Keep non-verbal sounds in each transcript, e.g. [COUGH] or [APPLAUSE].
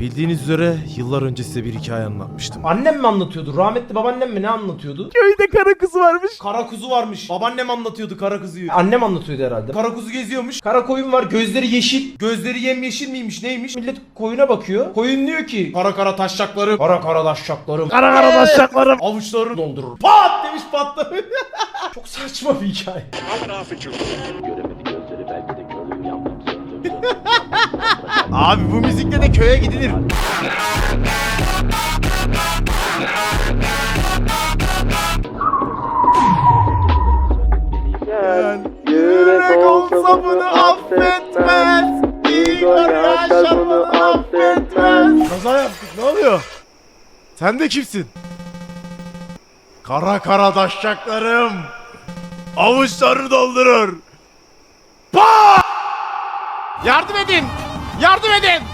Bildiğiniz üzere yıllar önce size bir hikaye anlatmıştım. Annem mi anlatıyordu? Rahmetli babaannem mi ne anlatıyordu? Köyde kara kızı varmış. Kara kuzu varmış. Babaannem anlatıyordu kara kızıyı. Annem anlatıyordu herhalde. Kara kuzu geziyormuş. Kara koyun var gözleri yeşil. Gözleri yemyeşil miymiş neymiş? Millet koyuna bakıyor. Koyun diyor ki kara kara taşşaklarım. Kara kara taşşaklarım. Kara kara taşacaklarım. Avuçlarını doldurur. Pat demiş patlamış. [LAUGHS] Çok saçma bir hikaye. [LAUGHS] Abi bu müzikle de köye gidilir. Yürek olsa bunu affetmez. Igor yaşa bunu affetmez. Kaza yaptık ne oluyor? Sen de kimsin? Kara kara taşacaklarım. Avuçlarını doldurur. Yardım edin! Yardım edin!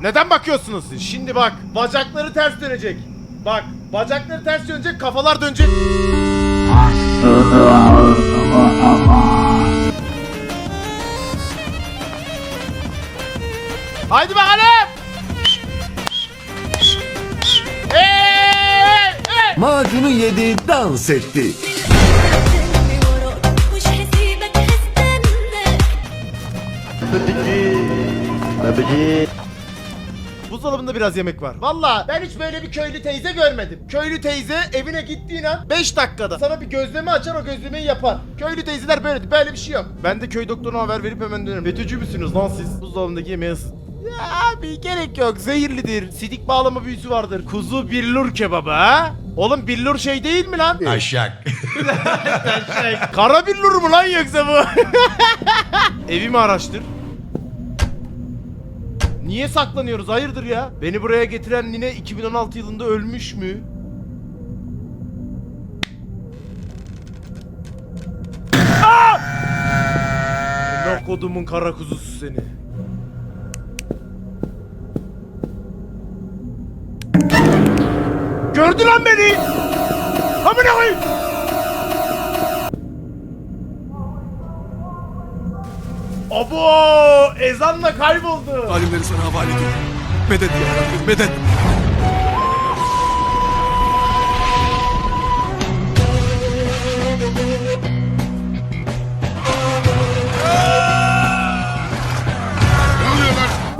Neden bakıyorsunuz siz? Şimdi bak, bacakları ters dönecek. Bak, bacakları ters dönecek, kafalar dönecek. Haydi bakalım! Macunu yedi, dans etti. Buzdolabında biraz yemek var. Valla ben hiç böyle bir köylü teyze görmedim. Köylü teyze evine gittiğin an 5 dakikada sana bir gözleme açar o gözlemeyi yapar. Köylü teyzeler böyle böyle bir şey yok. Ben de köy doktoruna haber verip hemen dönerim. FETÖ'cü müsünüz lan siz? Buzdolabındaki yemeği ısıt. Ya abi gerek yok zehirlidir. Sidik bağlama büyüsü vardır. Kuzu billur kebabı ha? Oğlum billur şey değil mi lan? Aşak. [LAUGHS] Kara billur mu lan yoksa bu? [LAUGHS] Evimi araştır. Niye saklanıyoruz? Hayırdır ya? Beni buraya getiren nine 2016 yılında ölmüş mü? Aa! Kodumun kara kuzusu seni. Gördü lan beni! Amına koyayım! Abo! Ezanla kayboldu. Alimleri sana havale ediyorum. Medet ya Rabbim, medet.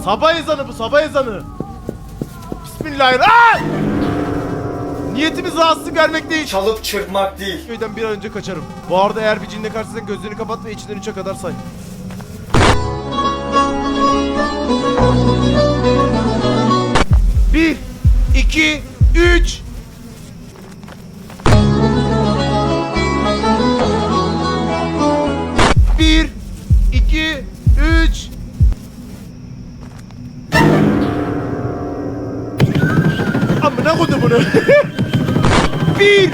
Sabah ezanı bu, sabah ezanı. Bismillahirrahmanirrahim. Niyetimiz rahatsızlık vermek değil. Çalıp çırpmak değil. Köyden bir an önce kaçarım. Bu arada eğer bir cinle karşısında gözlerini kapat ve içinden üçe kadar say. Bir, iki, üç. Bir, iki, üç. Amına koydum bunu. [LAUGHS] Bir.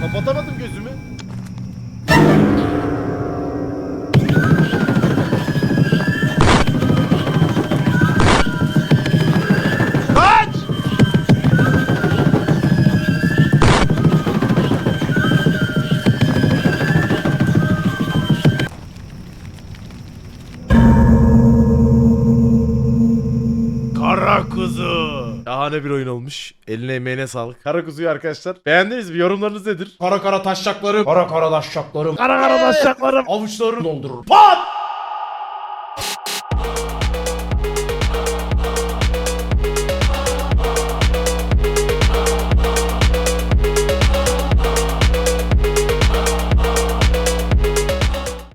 Kapatamadım gözümü. Kuzu. Şahane bir oyun olmuş. Eline emeğine sağlık. Kara kuzuyu arkadaşlar. Beğendiniz mi? Yorumlarınız nedir? Kara kara taşşaklarım. Kara kara taşşaklarım. Kara kara taşacaklarım. Avuçlarını doldurur. Pat!